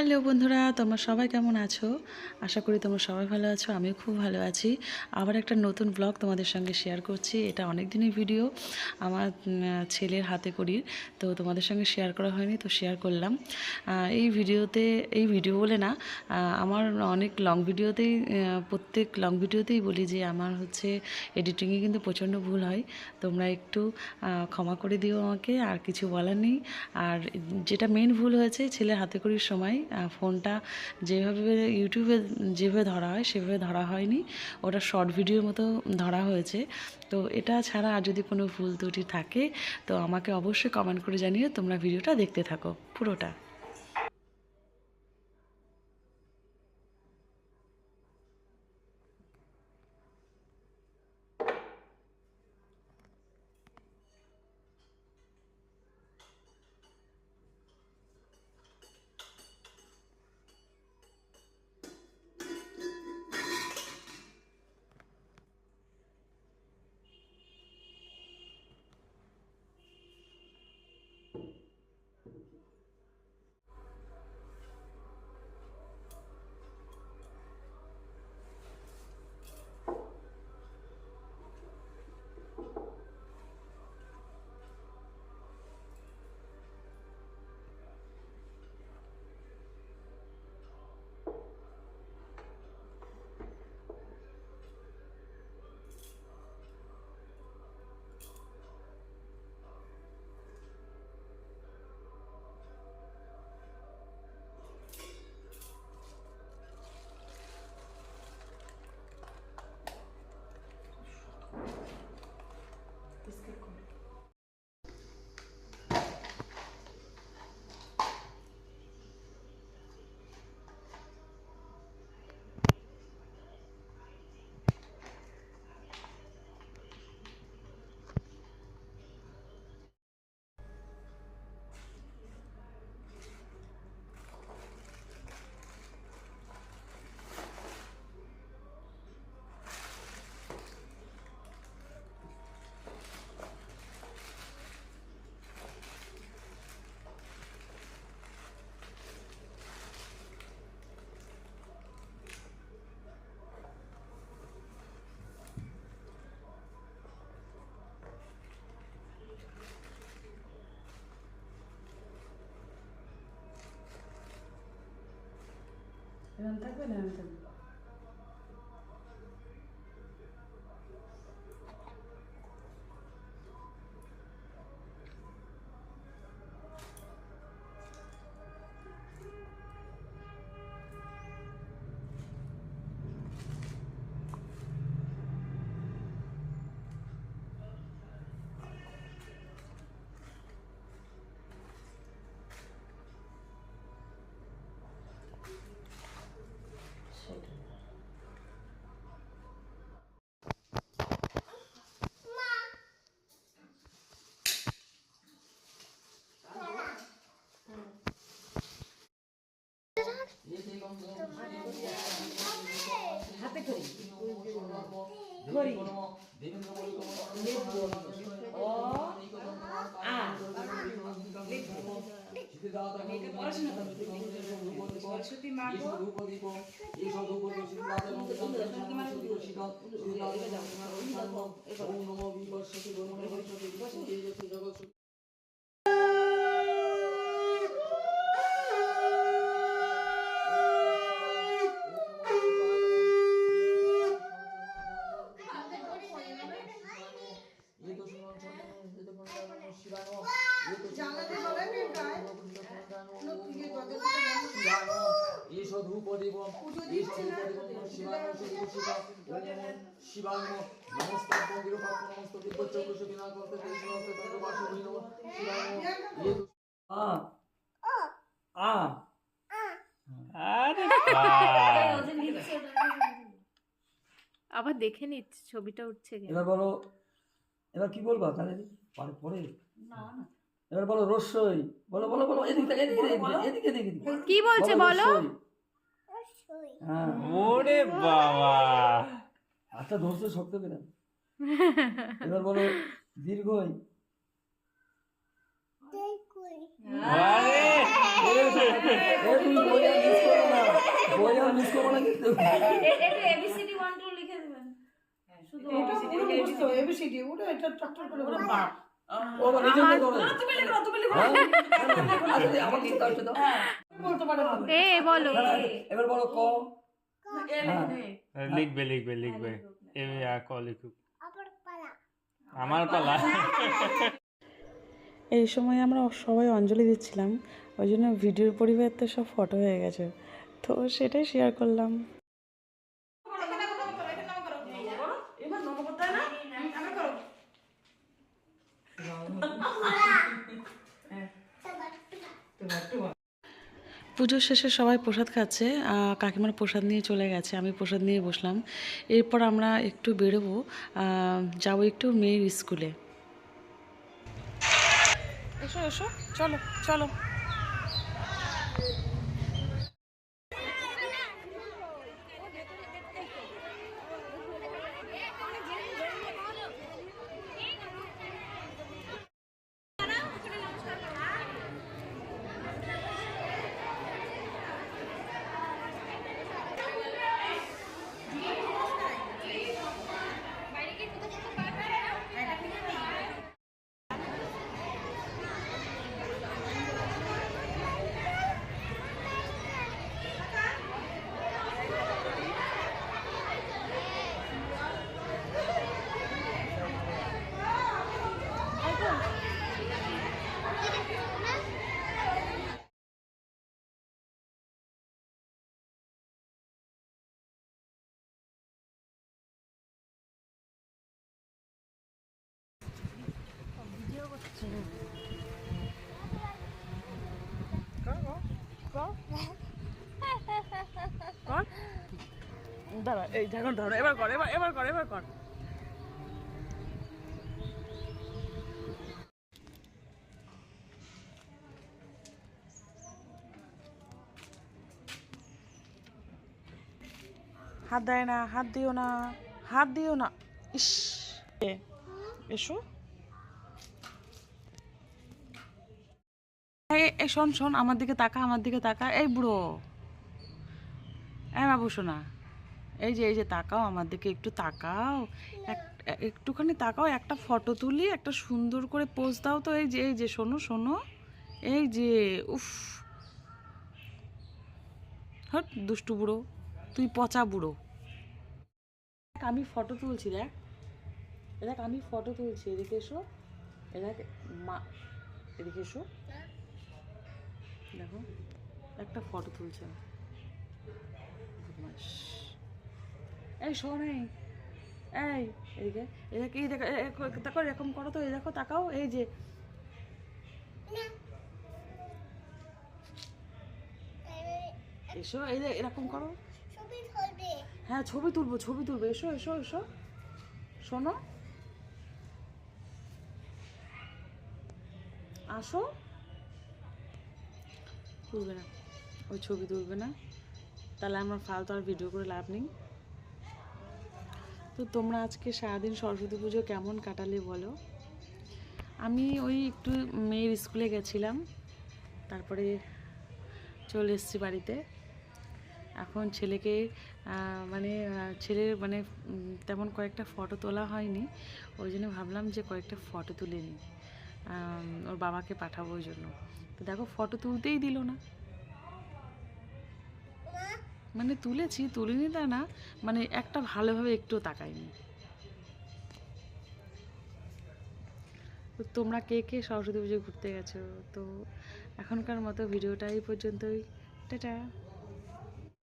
Hello বন্ধুরা, তোমরা সবাই কেমন আছো? আশা করি তোমরা সবাই ভালো আছো, আমিও খুব ভালো আছি। আবার একটা নতুন ব্লগ তোমাদের সঙ্গে শেয়ার করছি, এটা অনেক দিনের ভিডিও আমার ছেলের হাতে করির, তো তোমাদের সঙ্গে শেয়ার করা হয়নি, তো শেয়ার করলাম। এই ভিডিওতে এই ভিডিও বলে না আমার অনেক লং ভিডিওতেই প্রত্যেক লং ভিডিওতেই বলি যে আমার হচ্ছে এডিটিংয়ে কিন্তু প্রচণ্ড ভুল হয়। তোমরা একটু ক্ষমা করে দিও আমাকে, আর কিছু বলার নেই। আর যেটা মেন ভুল হয়েছে ছেলের হাতে করির সময় ফোনটা যেভাবে ইউটিউবে যেভাবে ধরা হয়, সেভাবে ধরা হয়নি। ওটা শর্ট ভিডিওর মতো ধরা হয়েছে। তো এটা ছাড়া আর যদি কোনো ভুল ত্রুটি থাকে, তো আমাকে অবশ্যই কমেন্ট করে জানিয়ে তোমরা ভিডিওটা দেখতে থাকো পুরোটা। এরকম থাকবে না এরকম থাকবে সেটা লিখব ও আ লিখব এটা পড়াশোনা করতে সরস্বতী মা গো নমস্কার পাত্র তন্ত্র বাসু আ আ আবার দেখে নিচ্ছি ছবিটা উঠছে কেন? এবার বলো এবার কি বলবা তাহলে পরে? পরে এবার বলো রসই বলো বলো বলো এদিকে এদিকে এদিকে এদিকে কি বলছে বলো ওরে বাবা আচ্ছা ধরতে শক্ত করে এবার বলো দীর্ঘই হ্যাঁ আচ্ছা আমাকে বলতে পারে এ বলো। না, না, এবার বলো ক। লিখবে লিখবে লিখবে। এ আ ক লিখুক। আমার পালা। এই সময় আমরা সবাই অঞ্জলি দিচ্ছিলাম ওই জন্য ভিডিওর পরিবার তো সব ফটো হয়ে গেছে। তো সেটাই শেয়ার করলাম এবার নম করতে হয় না আমি করো পুজোর শেষে সবাই প্রসাদ খাচ্ছে কাকিমার প্রসাদ নিয়ে চলে গেছে, আমি প্রসাদ নিয়ে বসলাম। এরপর আমরা একটু বেরোবো যাব একটু মেয়ের স্কুলে। এসো এসো, চলো চলো। হাত দেয় না, হাত দিও না, হাত দিও না। ইস। এসো। এই শোন শোন, আমার দিকে তাকা, আমার দিকে তাকা। এই বুড়ো। এই বাবু শোনা এই যে এই যে তাকাও আমার দিকে একটু তাকাও। এক- একটুখানি তাকাও একটা ফটো তুলি একটা সুন্দর করে পোজ দাও তো। এই যে এই যে শোনো শোনো। এই যে উফ। হট দুষ্টু বুড়ো। তুই পচা বুড়ো। দেখ, আমি ফটো তুলছি দেখ। দেখ আমি ফটো তুলছি এদিকে এসো। দেখ মা এদিকে এসো। দেখো একটা ফটো তুলছে এই, শোন, এই এই, এদিকে এই দেখো দেখো এরকম করো তো, এই দেখো, তাকাও, এই যে। এসো, এই এরকম করো। হ্যাঁ ছবি তুলবো ছবি তুলবো, এসো এসো এসো। শোনো। আসো। তুলবে না, ওই ছবি তুলবে না। তাহলে আমার ফালতু আর ভিডিও করে লাভ নেই। তো তোমরা আজকে সারাদিন সরস্বতী পুজো কেমন কাটালে বলো? আমি ওই একটু মেয়ের স্কুলে গেছিলাম, তারপরে চলে এসেছি বাড়িতে। এখন ছেলেকে মানে ছেলের মানে তেমন কয়েকটা ফটো তোলা হয়নি। ওই জন্য ভাবলাম যে কয়েকটা ফটো তুলে নিই। ওর বাবাকে পাঠাবো ওই জন্য। তো দেখো, ফটো তুলতেই দিল না। মানে তুলেছি, তুলিনি তা না মানে একটা ভালোভাবে একটু তাকাইনি। তো তোমরা কে কে সরস্বতী পুজো ঘুরতে গেছো? তো এখনকার মতো ভিডিওটা এই পর্যন্তই। টাটা।